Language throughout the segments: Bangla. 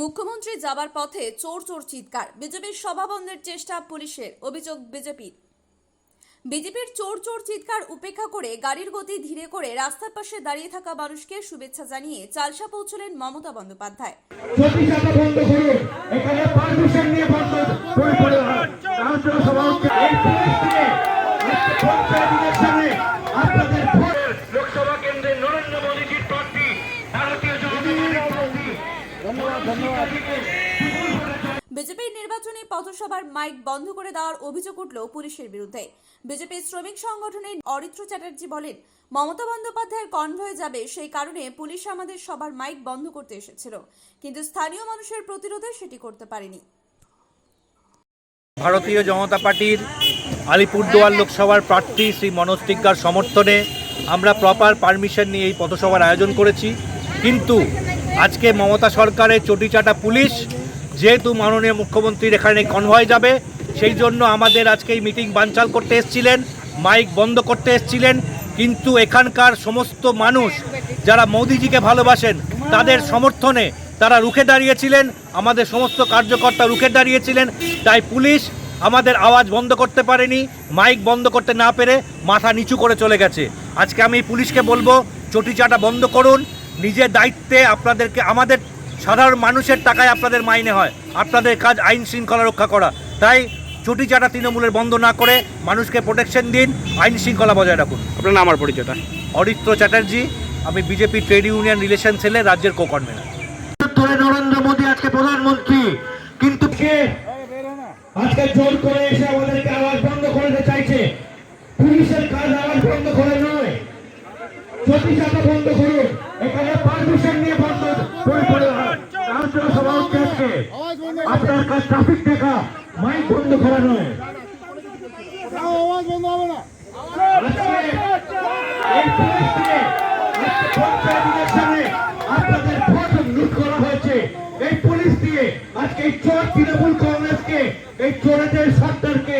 মুখ্যমন্ত্রী যাবার পথে চোর চোর চিৎকার। বিজেপির সভা বন্ধের চেষ্টা, পুলিশের অভিযোগ বিজেপির। বিজেপির চোর চোর চিৎকার উপেক্ষা করে গাড়ির গতি ধীরে করে রাস্তার পাশে দাঁড়িয়ে থাকা মানুষকে শুভেচ্ছা জানিয়ে চালসা পৌঁছলেন মমতা বন্দ্যোপাধ্যায়। প্রতি নির্বাচনী পথসভার মাইক বন্ধ করে দেওয়ার অভিযোগ উঠল পুলিশের বিরুদ্ধে। বিজেপির শ্রমিক সংগঠনের অরিত্র চ্যাটার্জি বলেন, মমতা বন্দ্যোপাধ্যায়ের কনভয়ে যাবে সেই কারণে পুলিশ আমাদের সবার মাইক বন্ধ করতে এসেছিল। কিন্তু স্থানীয় মানুষের প্রতিরোধে সেটি করতে পারেনি। ভারতীয় জনতা পার্টির আলিপুরদুয়ার লোকসভার প্রার্থী শ্রী মনোজ টিগ্গার সমর্থনে আমরা প্রপার পারমিশন নিয়ে এই পথসভার আয়োজন করেছি। কিন্তু আজকে মমতা সরকারের চটিচাটা পুলিশ যেহেতু মাননীয় মুখ্যমন্ত্রীর এখানে কনভয় যাবে, সেই জন্য আমাদের আজকে এই মিটিং বানচাল করতে এসেছিলেন মাইক বন্ধ করতে এসেছিলেন, কিন্তু এখানকার সমস্ত মানুষ যারা মোদিজিকে ভালোবাসেন, তাদের সমর্থনে তারা রুখে দাঁড়িয়েছিলেন, আমাদের সমস্ত কার্যকর্তা রুখে দাঁড়িয়েছিলেন, তাই পুলিশ আমাদের আওয়াজ বন্ধ করতে পারেনি মাইক বন্ধ করতে না পেরে মাথা নিচু করে চলে গেছে। আজকে আমি পুলিশকে বলব চটিচাটা বন্ধ করুন, নিজের দায়িত্বে আপনাদেরকে, আমাদের সাধারণ মানুষের টাকায় আপনাদের মাইনে হয় আপনাদের কাজ আইন শৃঙ্খলা রক্ষা করা। তাই চটিচাটা তৃণমূলের বন্ধ না করে মানুষকে প্রোটেকশন দিন আইন শৃঙ্খলা বজায় রাখুন। আপনার নাম আর পরিচয়টা? অরিত্র চ্যাটার্জি আমি বিজেপি ট্রেড ইউনিয়ন রিলেশন সেলের রাজ্যের কো কনভেনার ধরে নরেন্দ্র মোদী আজকে প্রধানমন্ত্রী কিন্তু কে? আজকে জোর করে এসে আমাদেরকে আওয়াজ বন্ধ করতে চাইছে। পুলিশের কাজ আওয়াজ বন্ধ করে নয়। চটি চাকা বন্ধ করুন। এখানে পারমিশন নিয়ে বন্ধ করে আপনার কাজ ট্রাফিক দেখা মাইক বন্ধ করা নয় আওয়াজ বন্ধ এই পুলিশ দিয়ে আজকে এই চোর কংগ্রেসকে, এই চোরেদের সরকারকে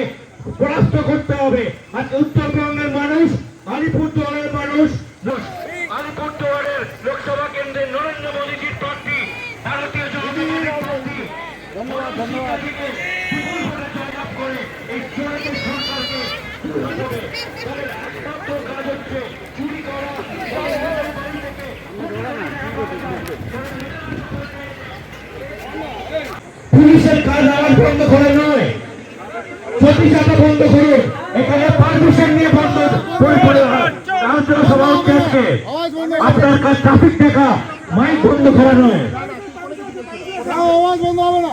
পরাস্ত করতে হবে। আজকে উত্তরবঙ্গের মানুষ, আলিপুরদুয়ারের মানুষ আলিপুরদুয়ারের লোকসভা পুলিশের কাজ আওয়াজ বন্ধ করে নয়। চাকা বন্ধ করুন। এখানে পারমিশন নিয়ে বন্ধ করে পড়ে আলোচনা সভা হচ্ছে আজকে আপনার কাজ ট্রাফিক দেখা। মাইক বন্ধ করা নয়। আওয়াজ বন্ধ হবে না।